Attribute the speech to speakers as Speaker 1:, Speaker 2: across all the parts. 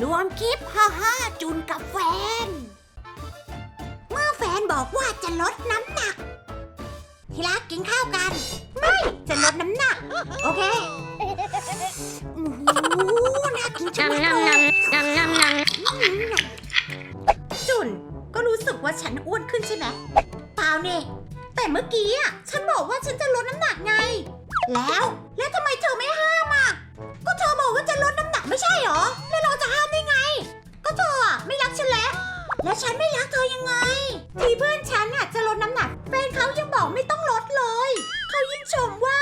Speaker 1: รวมคลิปฮ่าฮ่าจุนกับแฟน เมื่อแฟนบอกว่าจะลดน้ำหนัก ทีรักกินข้าวกัน ไม่จะลดน้ำหนัก โอเคโอ้โหน่ากินจังเลยจุนก็รู้สึกว่าฉันอ้วนขึ้นใช่ไหมเปล่าเนี่ยแต่เมื่อกี้อะฉันบอกว่าฉันจะลดน้ำหนักไง แล้ว แล้วฉันไม่รักเธอยังไง ทีเพื่อนฉันอะจะลดน้ำหนักแฟนเขายังบอกไม่ต้องลดเลย เขายิ่งชมว่า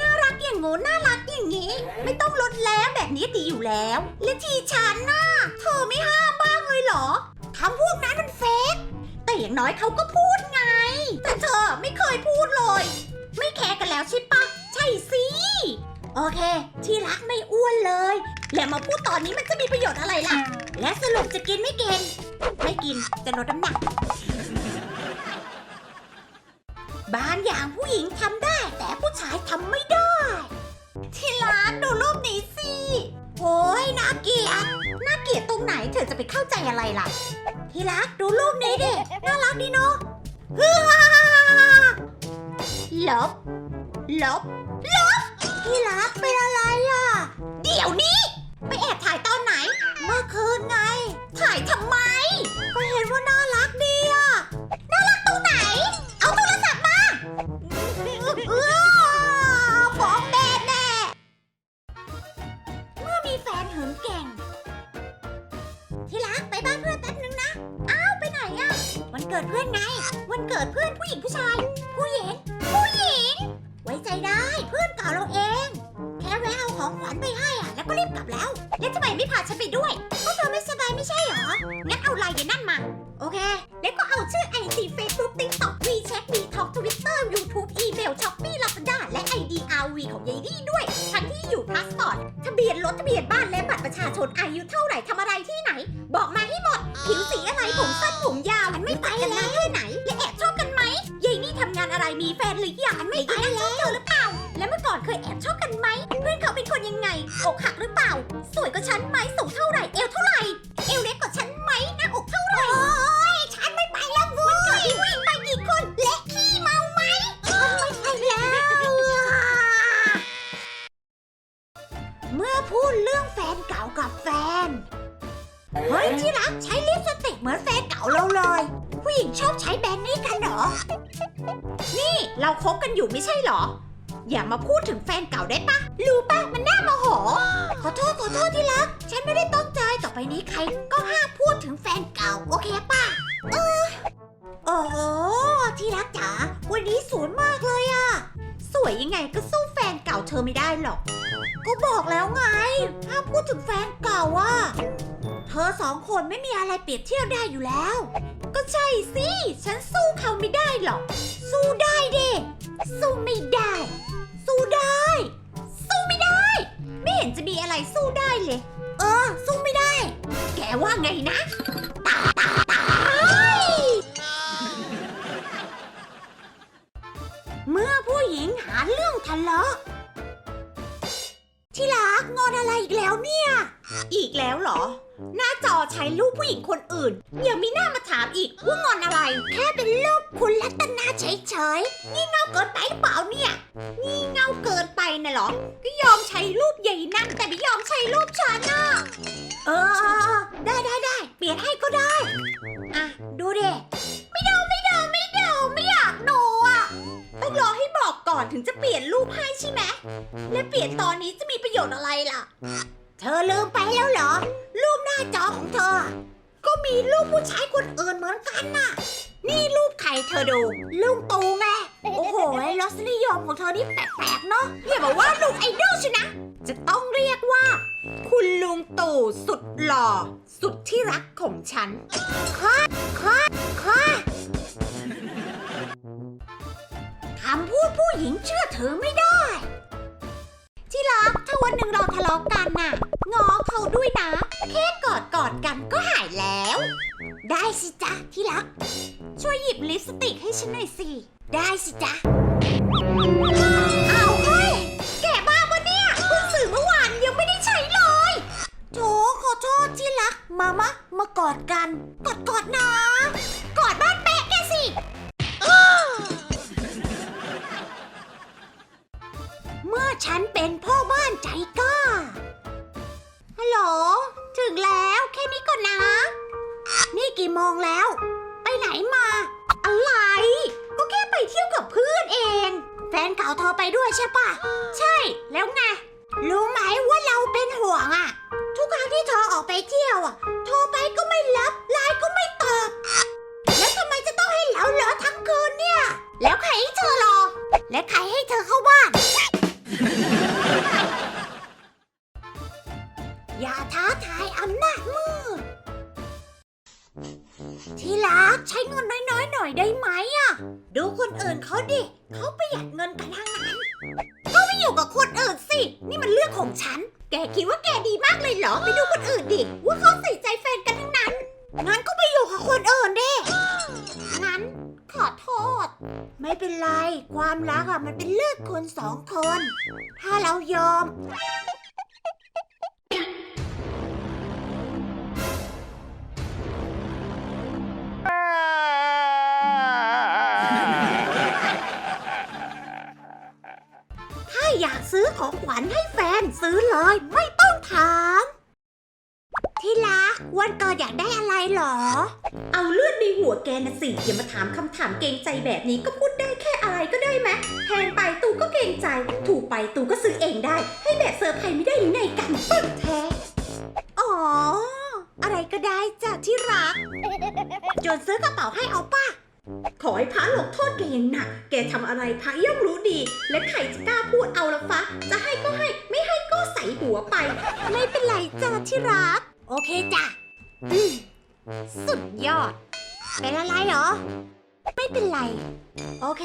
Speaker 1: น่ารักอย่างงูน่ารักอย่างนี้ ไม่ต้องลดแล้วแบบนี้ดีอยู่แล้ว และทีฉันน่ะเธอไม่ห้ามบ้างเลยเหรอคำพวกนั้นมันเฟกแต่อย่างน้อยเขาก็พูดไง แต่เธอไม่เคยพูดเลย ไม่แคร์กันแล้วใช่ปะใช่สิโอเค ที่รักไม่อ้วนเลย แล้วมาพูดตอนนี้มันจะมีประโยชน์อะไรล่ะ และสรุปจะกินไม่กิน ไม่กินจะลดน้ำหนัก บางอย่างผู้หญิงทำได้ แต่ผู้ชายทำไม่ได้ ที่รักดูรูปนี้สิโอ้ยน่าเกลียดน่าเกลียดตรงไหนเธอจะไปเข้าใจอะไรล่ะ ที่รักดูรูปนี้ดิน่ารักดีเนาะฮือฮ่าฮ่าฮ่าฮ่าลบลบลบที่รักเป็นอะไรอะ เดี๋ยวนี้ไป แอบถ่ายตอนไหน เมื่อคืนไง ถ่ายทำไม ก็เห็นว่าน่ารักดีอะ น่ารักตรงไหน เอาโทรศัพท์มาเออฟ้องแม่แน่ เมื่อมีแฟนเหินเก่ง ที่รักไปบ้านเพื่อนแป๊บนึงนะ อ้าวไปไหนอะวันเกิดเพื่อนไง วันเกิดเพื่อนผู้หญิงผู้ชาย ผู้หญิง ผู้หญิง ไว้ใจได้เพื่อนเก่าเราเอง ของขวัญไปให้อะแล้วก็รีบกลับแล้ว แล้วทำไมไม่พาฉันไปด้วยเพราะเธอไม่สบายไม่ใช่เหรอ งั้นเอาไลน์อย่านั่นมา โอเค แล้วก็เอาชื่อไอจีเฟซบุ๊กติ๊กต็อกวีแชทวีท็อกทวิตเตอร์ยูทูบอีเมลช้อปปี้ลาซาด้าและไอดีอาร์วีของยายดี้ด้วย ทั้งที่อยู่พาสปอร์ตทะเบียนรถทะเบียนบ้านและบัตรประชาชนอายุเท่าไหร่ทำอะไรที่ไหน บอกมาให้หมด ผิวสีอะไรผมสั้นผมยาวมันไม่ไปกันนานแค่ไหน และแอบชอบกันไหมยายนี่ทำงานอะไรมีแฟนหรือยังไม่ไปแล้วเธอหรือเปล่า และเมื่อก่อนเคยแอบชอบกันไหมเพื่อน อกหักหรือเปล่า สวยกว่าฉันไหมสูงเท่าไหร่เอวเท่าไหร่ เอวเล็กกว่าฉันไหมหน้าอกเท่าไหร่โอ้ยฉันไม่ไปแล้วเว้ยผู้หญิงไปกี่คนและขี้เมาไหมฉันไม่ไปแล้ว เมื่อพูดเรื่องแฟนเก่ากับแฟน เฮ้ยที่รักใช้ลิปสติกเหมือนแฟนเก่าเราเลย ผู้หญิงชอบใช้แบรนด์นี้กันเหรอ นี่เราคบกันอยู่ไม่ใช่เหรอ อย่ามาพูดถึงแฟนเก่าได้ปะรู้ปะมันน่าโมโห ขอโทษขอโทษที่รัก ฉันไม่ได้ตั้งใจต่อไปนี้ใครก็ห้ามพูดถึงแฟนเก่า โอเคปะเออโอ้โหที่รักจ๋าวันนี้สวยมากเลยอะสวยยังไงก็สู้แฟนเก่าเธอไม่ได้หรอก ก็บอกแล้วไงห้ามพูดถึงแฟนเก่าอะเธอสองคนไม่มีอะไรเปรียบเทียบได้อยู่แล้ว ก็ใช่สิ ฉันสู้เขาไม่ได้หรอก สู้ได้เดสู้ไม่ได้ นะตายตายตายเมื่อผู้หญิงหาเรื่องทะเลาะที่รักงอนอะไรอีกแล้วเนี่ย อีกแล้วเหรอ หน้าจอใช้รูปผู้หญิงคนอื่นยังมีหน้ามาถามอีกว่างอนอะไร แค่เป็นรูปคุณรัตนาเฉยๆนี่เงาเกินไปหรือเปล่าเนี่ย นี่เงาเกินไปนะเหรอ ก็ยอมใช้รูปใหญ่นั่นแต่ไม่ยอมใช้รูปฉันน่ะเออ ได้ได้ได้เปลี่ยนให้ก็ได้ อะ ดูเดไม่ดูไม่ดูไม่ดูไม่อยากดูอะ ต้องรอให้บอกก่อนถึงจะเปลี่ยนรูปให้ใช่ไหม และเปลี่ยนตอนนี้จะมีประโยชน์อะไรล่ะ เธอลืมไปแล้วเหรอ รูปหน้าจอของเธอ ก็มีรูปผู้ชายคนอื่นเหมือนกันน่ะ นี่รูปใครเธอดูลุงตูไง โอ้โหรสนิยมของเธอนี่แปลกๆเนาะอย่าบอกว่าลุงไอดอลชนะ จะต้องเรียกว่า คุณลุงตู่สุดหล่อ สุดที่รักของฉันค่ะค่ะค่ะคำพูดผู้หญิงเชื่อถือไม่ได้ ที่รักถ้าวันหนึ่งเราทะเลาะกันน่ะงอเขาด้วยนะ แค่กอดกอดกันก็หายแล้ว ได้สิจ๊ะที่รัก ช่วยหยิบลิปสติกให้ฉันหน่อยสิ ได้สิจ๊ะ มามะ มากอดกัน กอดกอดนะ กอดบ้านแปะแกสิเมื่อฉันเป็นพ่อบ้านใจกล้า ฮัลโหล ถึงแล้วแค่นี้ก่อนนะ นี่กี่โมงแล้ว ไปไหนมา อะไร ก็แค่ไปเที่ยวกับเพื่อนเอง แฟนเก่าโทรไปด้วยใช่ปะ ใช่ แล้วไง รู้ไหมว่าเรา ทุกครั้งที่เธอออกไปเที่ยวอะ โทรไปก็ไม่รับไลน์ก็ไม่ตอบ แล้วทำไมจะต้องให้เรารอทั้งคืนเนี่ย แล้วใครให้เธอรอ และใครให้เธอเข้าบ้าน อย่าท้าทายอำนาจมืด ที่รักใช้เงินน้อยๆหน่อยได้ไหมอะ ดูคนอื่นเขาดิเขาประหยัดเงินกันทั้งนั้น ก็ไม่อยู่กับคนอื่นสิ นี่มันเรื่องของฉัน แกคิดว่าแกดีมากเลยเหรอ ไปดูคนอื่นดิ ว่าเขาใส่ใจแฟนกันทั้งนั้น งั้นก็ไปอยู่กับคนอื่นดิงั้นขอโทษ ไม่เป็นไร ความรักอะมันเป็นเลือกคนสองคน ถ้าเรายอม ถ้าอยากซื้อของขวัญให้แฟนซื้อ เลยไม่ต้องถามที่รักวันเกิดอยากได้อะไรเหรอ
Speaker 2: เอาเลือดในหัวแกนะสิอย่ามาถามคำถามเกรงใจแบบนี้ก็พูดได้แค่อะไรก็ได้ไหมแพงไปตูก็เกรงใจ ถูกไปตูก็ซื้อเองได้ ให้แบบเซอร์ไพรส์ไม่ได้หรือไงกันปึ๊บแท้
Speaker 1: อ๋อ อะไรก็ได้จ้ะที่รักจนซื้อกระเป๋าให้เอาป่ะ
Speaker 2: ขอให้พระลงโทษแกอย่างหนัก แกทำอะไรพระย่อมรู้ดี และใครจะกล้าพูดเอาละฟะจะให้ก็ให้ ไม่ให้ ก็ใส่หัวไป
Speaker 1: ไม่เป็นไรจ้ะที่รัก โอเคจ้ะอืมสุดยอด เป็นอะไรเหรอ ไม่เป็นไร โอเค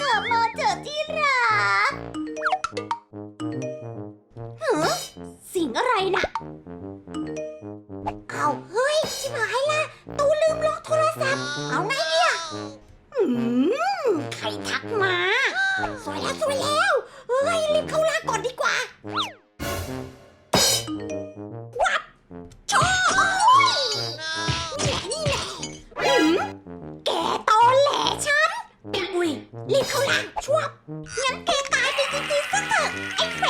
Speaker 1: กลับมาเถอะที่รักฮะสิ่งอะไรน่ะ รีบเข้าล่างชวงั้นแกตายไปจริงๆซะเถอะไอ้เฟ